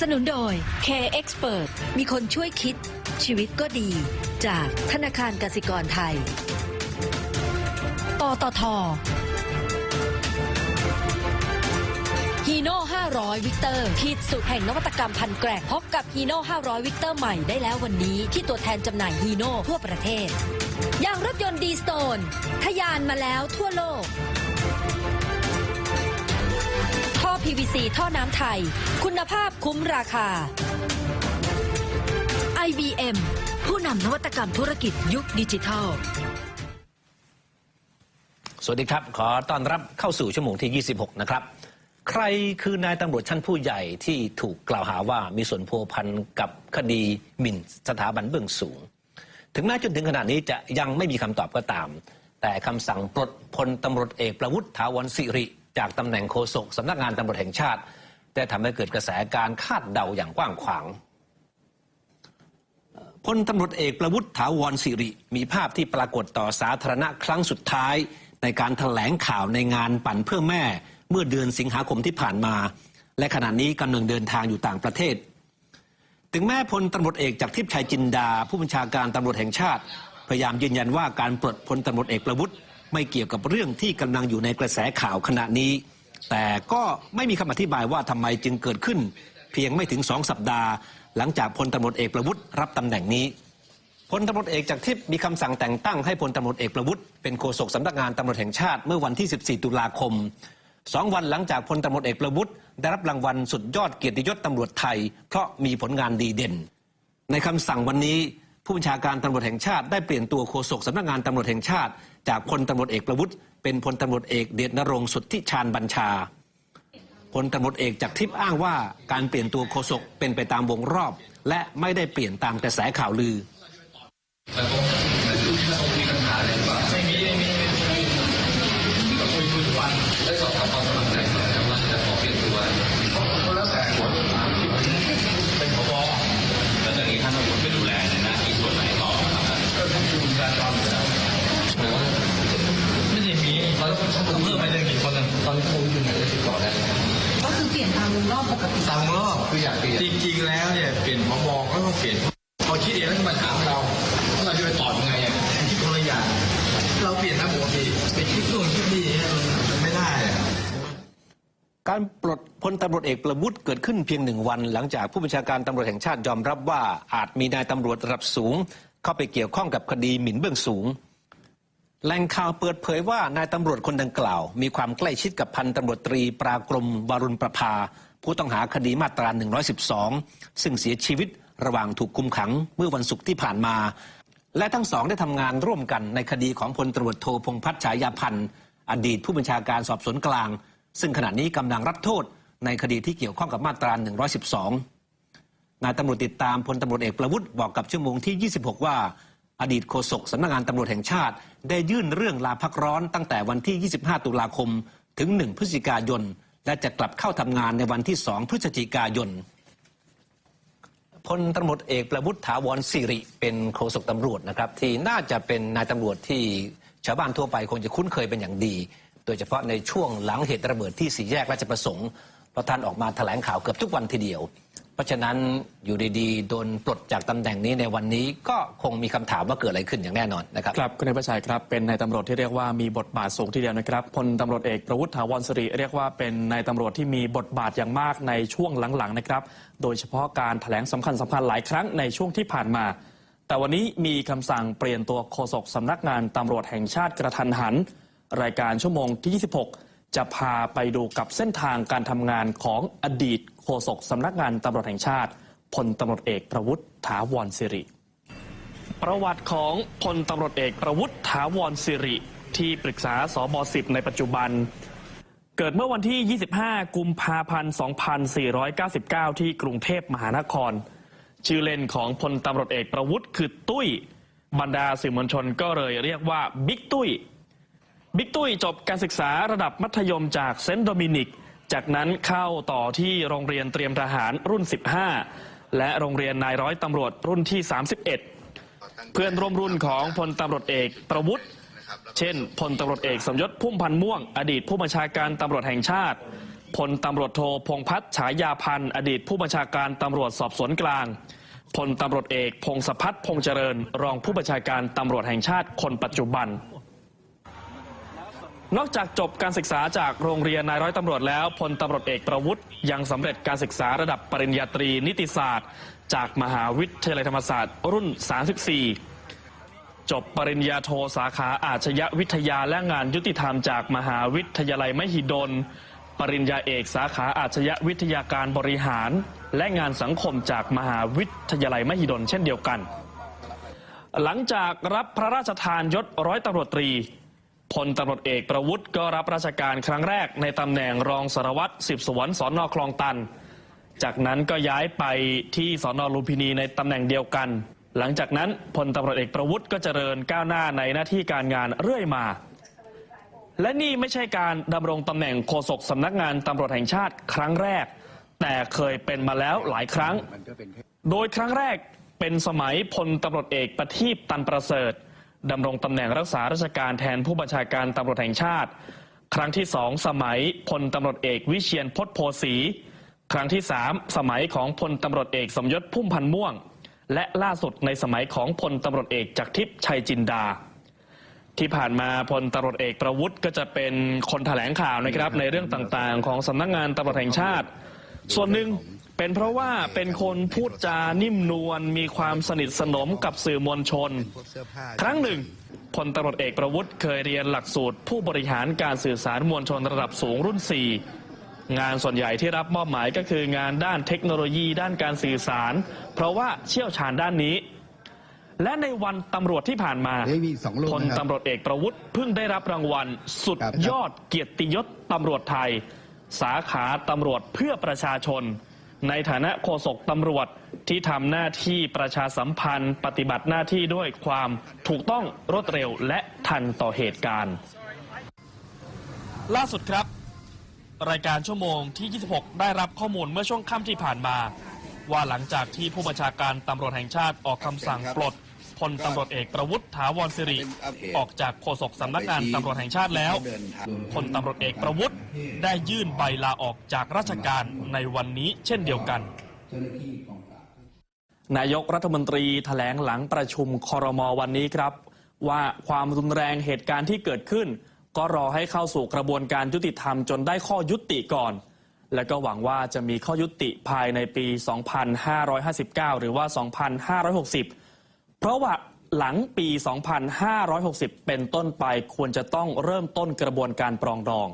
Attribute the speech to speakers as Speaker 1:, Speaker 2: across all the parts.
Speaker 1: สนุนโดย K Expert มีคนช่วยคิด ชีวิตก็ดี จากธนาคารกสิกรไทย ปตทฮีโน่500 วิกเตอร์ขีดสุดแห่งนวัตกรรมพันแกร่งพบกับฮีโน่500 วิกเตอร์ใหม่ได้แล้ววันนี้ที่ตัวแทนจำหน่ายฮีโน่ทั่วประเทศยางรถยนต์ดีสโตนทะยานมาแล้วทั่วโลก PVC ท่อน้ำไทย คุณภาพคุ้มราคา IBM ผู้นำนวัตกรรมธุรกิจยุคดิจิทัล
Speaker 2: สวัสดีครับ ขอต้อนรับเข้าสู่ชั่วโมงที่ 26 นะครับ ใครคือนายตำรวจชั้นผู้ใหญ่ที่ถูกกล่าวหาว่ามีส่วนพัวพันกับคดีหมิ่นสถาบันเบื้องสูง ถึงแม้จนถึงขณะนี้จะยังไม่มีคำตอบก็ตาม แต่คำสั่งปลดพลตำรวจเอกประวุฒิถาวรสิริ จากตำแหน่งโฆษกสำนักงานตำรวจแห่งชาติ ได้ทำให้เกิดกระแสการคาดเดาอย่างกว้างขวางพลตำรวจเอกประวุฒิถาวรสิริ มีภาพที่ปรากฏต่อสาธารณะครั้งสุดท้าย ในการถแถลงข่าวในงานปั่นเพื่อแม่ เมื่อเดือนสิงหาคมที่ผ่านมา และขณะนี้กำลังเดินทางอยู่ต่างประเทศ ถึงแม้พลตำรวจเอกจากทิพย์ชัยจินดา ผู้บัญชาการตำรวจแห่งชาติ พยายามยืนยันว่าการปลดพลตำรวจเอกประวุฒิ ไม่เกี่ยวกับเรื่องที่กำลังอยู่ในกระแสข่าวขณะนี้ แต่ก็ไม่มีคำอธิบายว่าทำไมจึงเกิดขึ้น เพียงไม่ถึงสองสัปดาห์ หลังจากพลตำรวจเอกประวุฒิรับตำแหน่งนี้พลตำรวจเอกจากทิพย์มีคำสั่งแต่งตั้งให้พลตำรวจเอกประวุฒิเป็นโฆษกสำนักงานตำรวจแห่งชาติเมื่อวันที่ 14 ตุลาคมสองวันหลังจากพลตำรวจเอกประวุฒิได้รับรางวัลสุดยอดเกียรติยศตำรวจไทย เพราะมีผลงานดีเด่น ในคำสั่งวันนี้ ผู้บัญชาการตำรวจแห่งชาติได้เปลี่ยนตัวโฆษกสำนักงานตำรวจแห่งชาติ จากพลตำรวจเอกประวุฒิเป็นพลตำรวจเอกเดชนรงสุทธิชาญบัญชาพลตำรวจเอกจากทิพย์อ้างว่าการเปลี่ยนตัวโฆษกเป็นไปตามวงรอบ และไม่ได้เปลี่ยนตามกระแสข่าวลือ
Speaker 3: เราต้องเพิ่มไปเรื่องกี่คนนะตอนนี้คงอยู่ไหนจะติดต่อได้
Speaker 4: ก็คือเปลี่ยนตามวงรอบปกติ
Speaker 3: ตามรอบคืออยากเปลี่ยนจริงๆแล้วเนี่ยเปลี่ยนพบก็ต้องเปลี่ยนพอคิดเองแล้วก็มาถามเราว่าเราจะไปตอบยังไงอะคิดคนละอย่างเราเปลี่ยนนะปกติไปคิดนู่นคิดนี่เนี่ยมันไม่ได้อะ
Speaker 2: การปลดพลตำรวจเอกประวุฒิเกิดขึ้นเพียงหนึ่งวัน หลังจากผู้บัญชาการตำรวจแห่งชาติยอมรับว่าอาจมีนายตำรวจระดับสูง เข้าไปเกี่ยวข้องกับคดีหมิ่นเบื้องสูง แหล่งข่าวเปิดเผยว่านายตำรวจคนดังกล่าว มีความใกล้ชิดกับพันตำรวจตรีปรากรมวารุณประภา ผู้ต้องหาคดีมาตรา 112 ซึ่งเสียชีวิตระหว่างถูกคุมขังเมื่อวันศุกร์ที่ผ่านมา และทั้งสองได้ทำงานร่วมกันในคดีของพลตำรวจโทพงษ์พัฒน์ฉายาพันธ์อดีตผู้บัญชาการสอบสวนกลาง ซึ่งขณะนี้กำลังรับโทษในคดีที่เกี่ยวข้องกับมาตรา 112 นายตำรวจติดตามพลตำรวจเอกประวุฒิบอกกับชั่วโมงที่ 26 ว่า อดีตโฆษกสำนักงานตำรวจแห่งชาติ ได้ยื่นเรื่องลาพักร้อนตั้งแต่วันที่ 25 ตุลาคม ถึง 1 พฤศจิกายน และจะกลับเข้าทำงานในวันที่ 2 พฤศจิกายนพลตำรวจเอกประวุฒิถาวรสิริเป็นโฆษกตำรวจนะครับ ที่น่าจะเป็นนายตำรวจที่ชาวบ้านทั่วไปคงจะคุ้นเคยเป็นอย่างดี โดยเฉพาะในช่วงหลังเหตุระเบิดที่สี่แยกราชประสงค์เพระท่านออกมาแถลงข่าวเกือบทุกวันทีเดียว เพราะฉะนั้นอยู่ดีๆโดนปลดจากตำแหน่งนี้ในวันนี้ก็คงมีคำถามว่าเกิดอะไรขึ้นอย่างแน่นอนนะครับ
Speaker 5: ครับคุณนายประชัยครับเป็นนายตำรวจที่เรียกว่ามีบทบาทสูงทีเดียวนะครับพลตำรวจเอกประวุฒิถาวรสิริเรียกว่าเป็นนายตำรวจที่มีบทบาทอย่างมากในช่วงหลังๆนะครับ โดยเฉพาะการถแถลงสำคัญสำคัญหลายครั้งในช่วงที่ผ่านมา แต่วันนี้มีคำสั่งเปลี่ยนตัวโฆษกสำนักงานตำรวจแห่งชาติกระทันหัน รายการชั่วโมงที่ 26 จะพาไปดูกับเส้นทางการทำงานของอดีต โฆษกสำนักงานตำรวจแห่งชาติพลตำรวจเอกประวุฒิถาวรสิริ ประวัติของพลตำรวจเอกประวุฒิถาวรสิริ ที่ปรึกษาสบ10ในปัจจุบัน เกิดเมื่อวันที่ 25 กุมภาพันธ์ 2499 ที่กรุงเทพมหานคร ชื่อเล่นของพลตำรวจเอกประวุฒิคือตุ้ย บรรดาสื่อมวลชนก็เลยเรียกว่าบิ๊กตุ้ย บิ๊กตุ้ยจบการศึกษาระดับมัธยมจากเซนต์โดมินิก จากนั้นเข้าต่อที่โรงเรียนเตรียมทหารรุ่น 15 และโรงเรียนนายร้อยตำรวจรุ่นที่ 31 เพื่อนร่วมรุ่นของพลตำรวจเอกประวุฒิเช่นพลตำรวจเอกสมยศพุ่มพันธ์ม่วง อดีตผู้บัญชาการตำรวจแห่งชาติพลตำรวจโทพงษ์พัฒน์ฉายาพันธ์อดีตผู้บัญชาการตำรวจสอบสวนกลางพลตำรวจเอก พงศพัฒน์พงษเจริญ รองผู้บัญชาการตำรวจแห่งชาติคนปัจจุบัน นอกจากจบการศึกษาจากโรงเรียนนายร้อยตำรวจแล้วพลตำรวจเอกประวุฒิยังสำเร็จการศึกษาระดับปริญญาตรีนิติศาสตร์ จากมหาวิทยาลัยธรรมศาสตร์ รุ่น 34 จบปริญญาโทสาขาอาชญวิทยาและงานยุติธรรมจากมหาวิทยาลัยมหิดล ปริญญาเอกสาขาอาชญวิทยาการบริหาร และงานสังคมจากมหาวิทยาลัยมหิดลเช่นเดียวกัน หลังจากรับพระราชทานยศร้อยตำรวจตรี พลตำรวจเอกประวุฒิก็รับราชการครั้งแรกในตำแหน่งรองสารวัตรสืบสวนสอนอคลองตัน จากนั้นก็ย้ายไปที่สอนอลุมพินีในตำแหน่งเดียวกัน หลังจากนั้นพลตำรวจเอกประวุฒิก็เจริญก้าวหน้าในหน้าที่การงานเรื่อยมา และนี่ไม่ใช่การดำรงตำแหน่งโฆษกสำนักงานตำรวจแห่งชาติครั้งแรก แต่เคยเป็นมาแล้วหลายครั้ง โดยครั้งแรกเป็นสมัยพลตำรวจเอกประทีปตันประเสริฐ ดำรงตำแหน่งรักษาราชการแทนผู้บัญชาการตำรวจแห่งชาติ ครั้งที่สองสมัยพลตำรวจเอกวิเชียนพจน์โพสีครั้งที่สามสมัยของพลตำรวจเอกสมยศพุ่มพันธ์ม่วง และล่าสุดในสมัยของพลตำรวจเอกจากรทิพย์ชัยจินดา ที่ผ่านมาพลตำรวจเอกประวุฒิก็จะเป็นคนแถลงข่าวนะครับในเรื่องต่างๆ ของสำนักงานตำรวจแห่งชาติ ส่วนหนึ่ง เป็นเพราะว่าเป็นคนพูดจานิ่มนวลมีความสนิทสนมกับสื่อมวลชน ครั้งหนึ่งพลตำรวจเอกประวุฒิเคยเรียนหลักสูตร ผู้บริหารการสื่อสารมวลชนระดับสูงรุ่น 4 งานส่วนใหญ่ที่รับมอบหมายก็คืองานด้านเทคโนโลยีด้านการสื่อสาร เพราะว่าเชี่ยวชาญด้านนี้ และในวันตำรวจที่ผ่านมาพลตำรวจเอกประวุฒิเพิ่งได้รับรางวัล สุดยอดเกียรติยศตำรวจไทย สาขาตำรวจเพื่อประชาชน ในฐานะโฆษกตำรวจที่ทำหน้าที่ประชาสัมพันธ์ ปฏิบัติหน้าที่ด้วยความถูกต้องรวดเร็วและทันต่อเหตุการณ์ ล่าสุดครับ รายการชั่วโมงที่ 26 ได้รับข้อมูลเมื่อช่วงค่ำที่ผ่านมา ว่าหลังจากที่ผู้บัญชาการตำรวจแห่งชาติออกคำสั่งปลด พลตำรวจเอกประวุฒิถาวรสิริ ออกจากโฆษกสำนักงานตำรวจแห่งชาติแล้วพลตำรวจเอกประวุฒิได้ยื่นใบลาออกจากราชการในวันนี้เช่นเดียวกันนายกรัฐมนตรีแถลงหลังประชุมคอรมอวันนี้ครับ ว่าความรุนแรงเหตุการณ์ที่เกิดขึ้น ก็รอให้เข้าสู่กระบวนการยุติธรรมจนได้ข้อยุติก่อน และก็หวังว่าจะมีข้อยุติภายในปี 2559 หรือว่า 2560 เพราะว่าหลังปี 2560 เป็นต้นไปควรจะต้องเริ่มต้นกระบวนการปรองดอง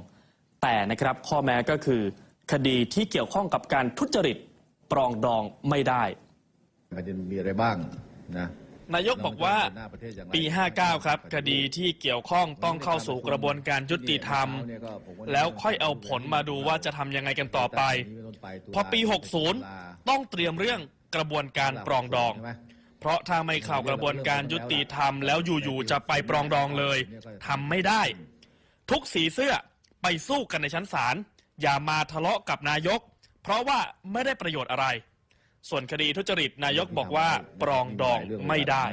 Speaker 5: แต่นะครับข้อแม้ก็คือ คดีที่เกี่ยวข้องกับการทุจริตปรองดองไม่ได้
Speaker 6: ประเด็นมีอะไรบ้างนะ
Speaker 5: นายกบอกว่าปี 59 ครับ คดีที่เกี่ยวข้องต้องเข้าสู่กระบวนการยุติธรรม แล้วค่อยเอาผลมาดูว่าจะทำยังไงกันต่อไป พอปี 60 ต้องเตรียมเรื่องกระบวนการปรองดอง เพราะถ้าไม่เข้ากระบวนการยุติธรรมแล้วอยู่ๆจะไปปรองดองเลยทำไม่ได้ ทุกสีเสื้อไปสู้กันในชั้นศาลอย่ามาทะเลาะกับนายก เพราะว่าไม่ได้ประโยชน์อะไร ส่วนคดีทุจริตนายกบอกว่าปรองดองไม่ได้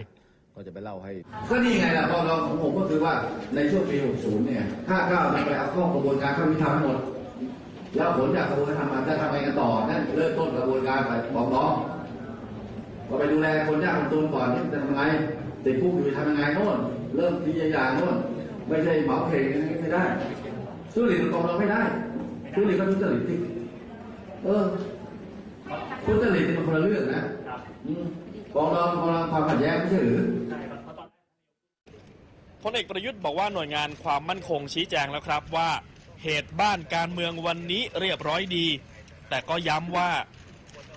Speaker 6: ก็จะไปเล่าให้
Speaker 7: ก็นี่ไงล่ะพอเราของผมก็คือว่าในช่วงปี 60 เนี่ย59มันไปเอาข้อกระบวนการเข้าวิธรรมหมด แล้วผลจากกระบวนการทำมาจะทำไงกันต่อนั่นเริ่มต้นกระบวนการไปบอกน้อง ว่าไปดูแลคนยากคนจนก่อนนี่จะทำไงติดคุกอยู่ทำยังไงโน่นเริ่มทีละอย่างโน่นไม่ใช่เหมาเพลงอย่างนี้ไม่ได้ทุจริตมันกองเราไม่ได้ทุจริตก็ทุจริตที่เออทุจริตมันคนละเรื่องนะอืมกองเรากองเราความขัดแย้งไม่ใช่หรือ
Speaker 5: พลเอกประยุทธ์บอกว่าหน่วยงานความมั่นคงชี้แจงแล้วครับว่า เหตุบ้านการเมืองวันนี้เรียบร้อยดี แต่ก็ย้ำว่า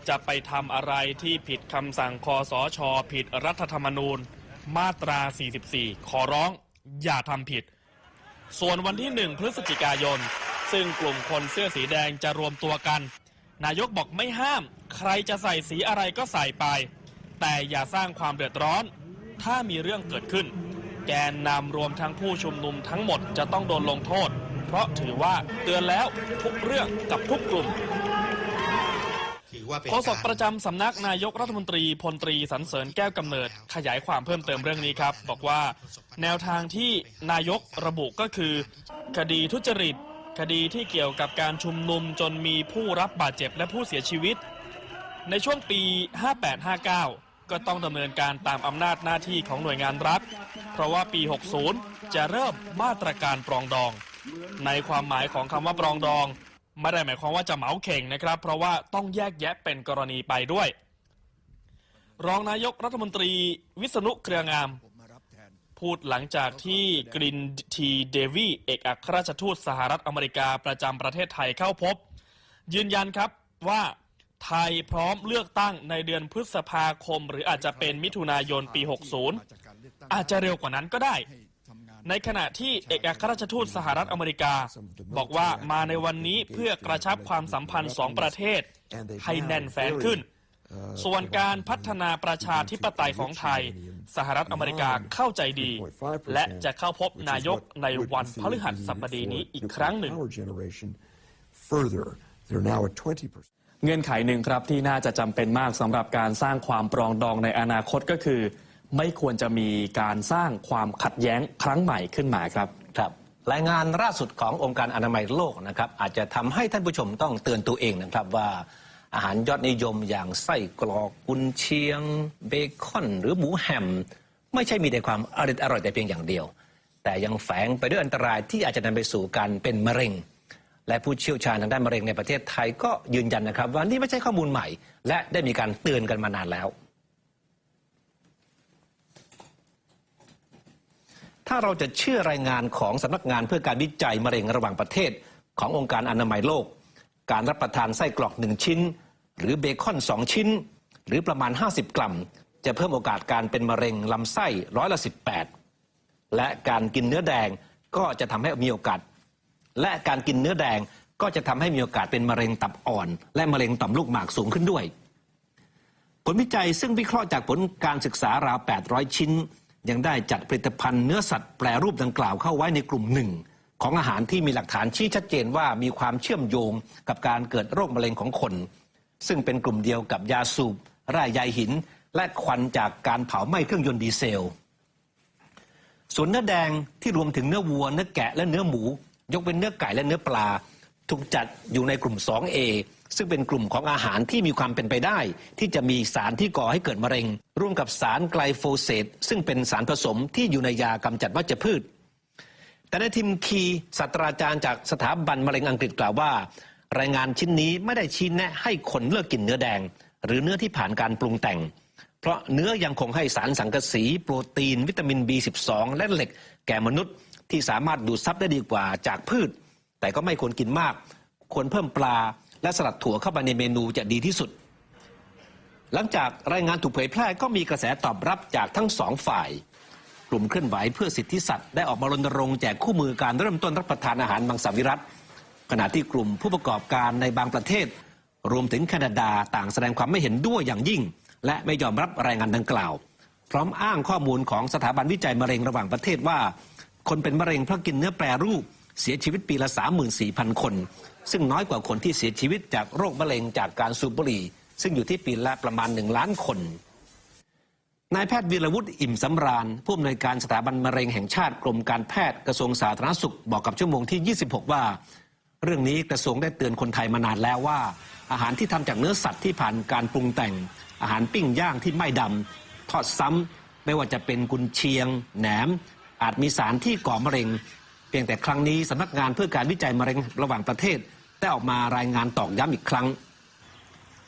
Speaker 5: จะไปทำอะไรที่ผิดคำสั่งคอสช ผิดรัฐธรรมนูญ มาตรา 44 ขอร้องอย่าทำผิด ส่วนวันที่ 1 พฤศจิกายน ซึ่งกลุ่มคนเสื้อสีแดงจะรวมตัวกัน นายกบอกไม่ห้าม ใครจะใส่สีอะไรก็ใส่ไป แต่อย่าสร้างความเดือดร้อน ถ้ามีเรื่องเกิดขึ้น แกนนำรวมทั้งผู้ชุมนุมทั้งหมดจะต้องโดนลงโทษ เพราะถือว่าเตือนแล้วทุกเรื่องกับทุกกลุ่ม โฆษกประจำสำนักนายกรัฐมนตรีพลตรีสรรเสริญแก้วกำเนิด ขยายความเพิ่มเติมเรื่องนี้ครับ บอกว่าแนวทางที่นายกระบุก็คือ คดีทุจริต คดีที่เกี่ยวกับการชุมนุมจนมีผู้รับบาดเจ็บและผู้เสียชีวิต ในช่วงปี 58-59 ก็ต้องดำเนินการตามอำนาจหน้าที่ของหน่วยงานรัฐ เพราะว่าปี 60 จะเริ่มมาตรการปรองดอง ในความหมายของคำว่าปรองดอง ไม่ได้หมายความว่าจะเหมาเข่งนะครับ เพราะว่าต้องแยกแยะเป็นกรณีไปด้วย รองนายกรัฐมนตรีวิษณุเครืองาม พูดหลังจากที่กรินทีเดวีเอกอัครราชทูตสหรัฐอเมริกาประจำประเทศไทยเข้าพบ ยืนยันครับว่าไทยพร้อมเลือกตั้งในเดือนพฤษภาคม หรืออาจจะเป็นมิถุนายนปี 60 อาจจะเร็วกว่านั้นก็ได้ ในขณะที่เอกอัครราชทูตสหรัฐอเมริกา บอกว่ามาในวันนี้เพื่อกระชับความสัมพันธ์สองประเทศให้แน่นแฟ้นขึ้น ส่วนการพัฒนาประชาธิปไตยของไทย สหรัฐอเมริกาเข้าใจดี และจะเข้าพบนายกในวันพฤหัสบดีนี้อีกครั้งหนึ่ง
Speaker 8: Our generation further. They're now at 20%.
Speaker 5: เงื่อนไขหนึ่งครับที่น่าจะจำเป็นมากสำหรับการสร้างความปรองดองในอนาคตก็คือ ไม่ควรจะมีการสร้างความขัดแย้งครั้งใหม่ขึ้นมาครับ
Speaker 2: ครับรายงานล่าสุดขององค์การอนามัยโลกนะครับอาจจะทำให้ท่านผู้ชมต้องเตือนตัวเองนะครับว่าอาหารยอดนิยมอย่างไส้กรอกกุนเชียง เบคอน หรือหมูแฮม ไม่ใช่มีแต่ความอร่อยอร่อยแต่เพียงอย่างเดียว แต่ยังแฝงไปด้วยอันตรายที่อาจจะนำไปสู่การเป็นมะเร็ง และผู้เชี่ยวชาญทางด้านมะเร็งในประเทศไทยก็ยืนยันนะครับ ว่านี่ไม่ใช่ข้อมูลใหม่ และได้มีการเตือนกันมานานแล้ว ถ้าเราจะเชื่อรายงานของสำนักงานเพื่อการวิจัยมะเร็งระหว่างประเทศ ขององค์การอนามัยโลก การรับประทานไส้กรอกหนึ่งชิ้น หรือเบคอนสองชิ้น หรือประมาณ 50 กรัม จะเพิ่มโอกาสการเป็นมะเร็งลำไส้ร้อยละ 18 และการกินเนื้อแดงก็จะทำให้มีโอกาส และการกินเนื้อแดงก็จะทำให้มีโอกาสเป็นมะเร็งตับอ่อน และมะเร็งต่อมลูกหมากสูงขึ้นด้วย ผลวิจัยซึ่งวิเคราะห์จากผลการศึกษาราว 800 ชิ้น ยังได้จัดผลิตภัณฑ์เนื้อสัตว์แปรรูปดังกล่าวเข้าไว้ในกลุ่มหนึ่งของอาหารที่มีหลักฐานชี้ชัดเจนว่ามีความเชื่อมโยงกับการเกิดโรคมะเร็งของคน ซึ่งเป็นกลุ่มเดียวกับยาสูบร่ใยหิน และควันจากการเผาไหม้เครื่องยนต์ดีเซล ส่วนเนื้อแดงที่รวมถึงเนื้อวัว เนื้อแกะและเนื้อหมู ยกเป็นเนื้อไก่และเนื้อปลา ถูกจัดอยู่ในกลุ่ม 2A ซึ่งเป็นกลุ่มของอาหารที่มีความเป็นไปได้ ที่จะมีสารที่ก่อให้เกิดมะเร็ง ร่วมกับสารไกลโฟเสตซึ่งเป็นสารผสมที่อยู่ในยากำจัดวัชพืช แต่ในายทิมคีศาสตราจารย์จากสถาบันมะเร็งอังกฤษกล่าวว่า รายงานชิ้นนี้ไม่ได้ชี้แนะให้คนเลิกกินเนื้อแดง หรือเนื้อที่ผ่านการปรุงแต่ง เพราะเนื้อยังคงให้สารสังกะสี โปรตีน วิตามิน B12 และเหล็ก แก่มนุษย์ที่สามารถดูดซับได้ดีกว่าจากพืช แต่ก็ไม่ควรกินมาก ควรเพิ่มปลา และสลัดถั่วเข้าไปในเมนูจะดีที่สุด หลังจากรายงานถูกเผยแพร่ก็มีกระแสตอบรับจากทั้งสองฝ่าย กลุ่มเคลื่อนไหวเพื่อสิทธิสัตว์ได้ออกมารณรงค์แจกคู่มือการเริ่มต้นรับประทานอาหารมังสวิรัตขณะที่กลุ่มผู้ประกอบการในบางประเทศ รวมถึงแคนาดาต่างแสดงความไม่เห็นด้วยอย่างยิ่ง และไม่ยอมรับรายงานดังกล่าว พร้อมอ้างข้อมูลของสถาบันวิจัยมะเร็งระหว่างประเทศว่า คนเป็นมะเร็งเพราะกินเนื้อแปรรูปเสียชีวิตปีละ 34,000 คน ซึ่งน้อยกว่าคนที่เสียชีวิตจากโรคมะเร็งจากการสูบบุหรี่ ซึ่งอยู่ที่ปีละประมาณ1ล้านคนนายแพทย์วีรวุฒิอิ่มสำราญผู้อำนวยการสถาบันมะเร็งแห่งชาติกรมการแพทย์กระทรวงสาธารณสุขบอกกับชั่วโมงที่ 26 ว่า เรื่องนี้กระทรวงได้เตือนคนไทยมานานแล้วว่า อาหารที่ทำจากเนื้อสัตว์ที่ผ่านการปรุงแต่ง อาหารปิ้งย่างที่ไม่ดำทอดซ้ำไม่ว่าจะเป็นกุนเชียง แหนม อาจมีสารที่ก่อมะเร็ง เพียงแต่ครั้งนี้สำนักงานเพื่อการวิจัยมะเร็งระหว่างประเทศ ได้ออกมารายงานตอกย้ำอีกครั้ง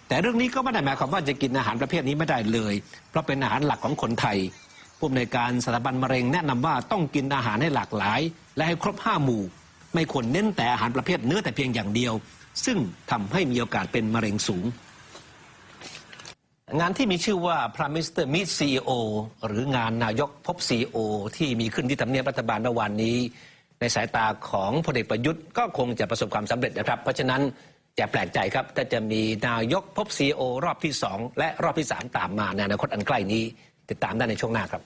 Speaker 2: แต่เรื่องนี้ก็ไม่ได้หมายความว่าจะกินอาหารประเภทนี้ไม่ได้เลย เพราะเป็นอาหารหลักของคนไทยผู้อำนวยการสถาบันมะเร็งแนะนำว่าต้องกินอาหารให้หลากหลาย และให้ครบห้าหมู่ ไม่ควรเน้นแต่อาหารประเภทเนื้อแต่เพียงอย่างเดียว ซึ่งทำให้มีโอกาสเป็นมะเร็งสูง งานที่มีชื่อว่า Prime Minister Meet CEO หรืองานนายกพบ CEO ที่มีขึ้นที่ทำเนียบรัฐบาลเมื่อวานนี้ ในสายตาของพลเอกประยุทธ์ก็คงจะประสบความสำเร็จนะครับ เพราะฉะนั้นอย่าแปลกใจครับถ้าจะมีนายกพบซีโอรอบที่ 2 และรอบที่ 3 ตามมาในอนาคตอันใกล้นี้ ติดตามได้ในช่วงหน้าครับ